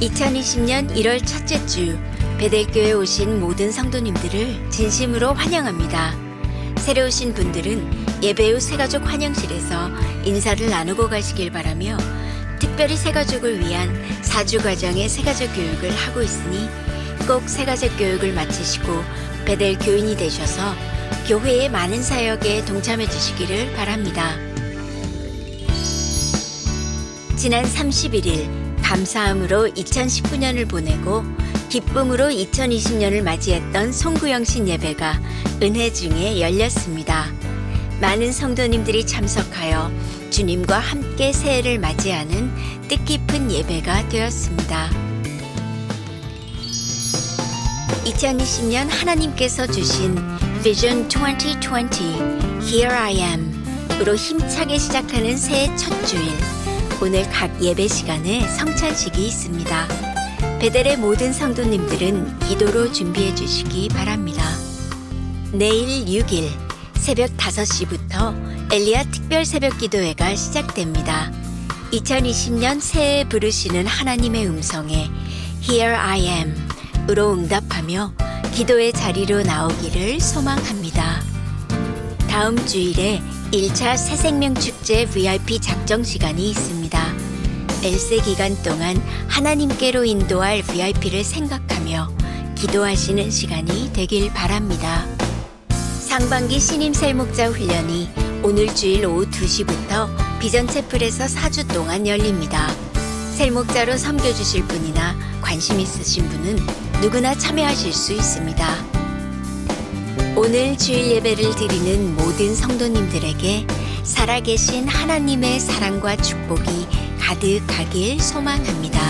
2020년 1월 첫째 주 베델교에 오신 모든 성도님들을 진심으로 환영합니다. 새로 오신 분들은 예배 후 새가족 환영실에서 인사를 나누고 가시길 바라며 특별히 새가족을 위한 4주 과정의 새가족 교육을 하고 있으니 꼭 새가족 교육을 마치시고 베델 교인이 되셔서 교회의 많은 사역에 동참해 주시기를 바랍니다. 지난 31일 감사함으로 2019년을 보내고 기쁨으로 2020년을 맞이했던 송구영신 예배가 은혜 중에 열렸습니다. 많은 성도님들이 참석하여 주님과 함께 새해를 맞이하는 뜻깊은 예배가 되었습니다. 2020년 하나님께서 주신 Vision 2020 Here I Am 으로 힘차게 시작하는 새해 첫 주일 오늘 각 예배 시간에 성찬식이 있습니다. 베델의 모든 성도님들은 기도로 준비해 주시기 바랍니다. 내일 6일 새벽 5시부터 엘리야 특별 새벽 기도회가 시작됩니다. 2020년 새해 부르시는 하나님의 음성에 Here I am 으로 응답하며 기도의 자리로 나오기를 소망합니다. 다음 주일에 1차 새생명 축제 VIP 작정 시간이 있습니다. 엘세 기간 동안 하나님께로 인도할 VIP를 생각하며 기도하시는 시간이 되길 바랍니다. 상반기 신임 셀목자 훈련이 오늘 주일 오후 2시부터 비전 채플에서 4주 동안 열립니다. 셀목자로 섬겨주실 분이나 관심 있으신 분은 누구나 참여하실 수 있습니다. 오늘 주일 예배를 드리는 모든 성도님들에게 살아계신 하나님의 사랑과 축복이 가득하길 소망합니다.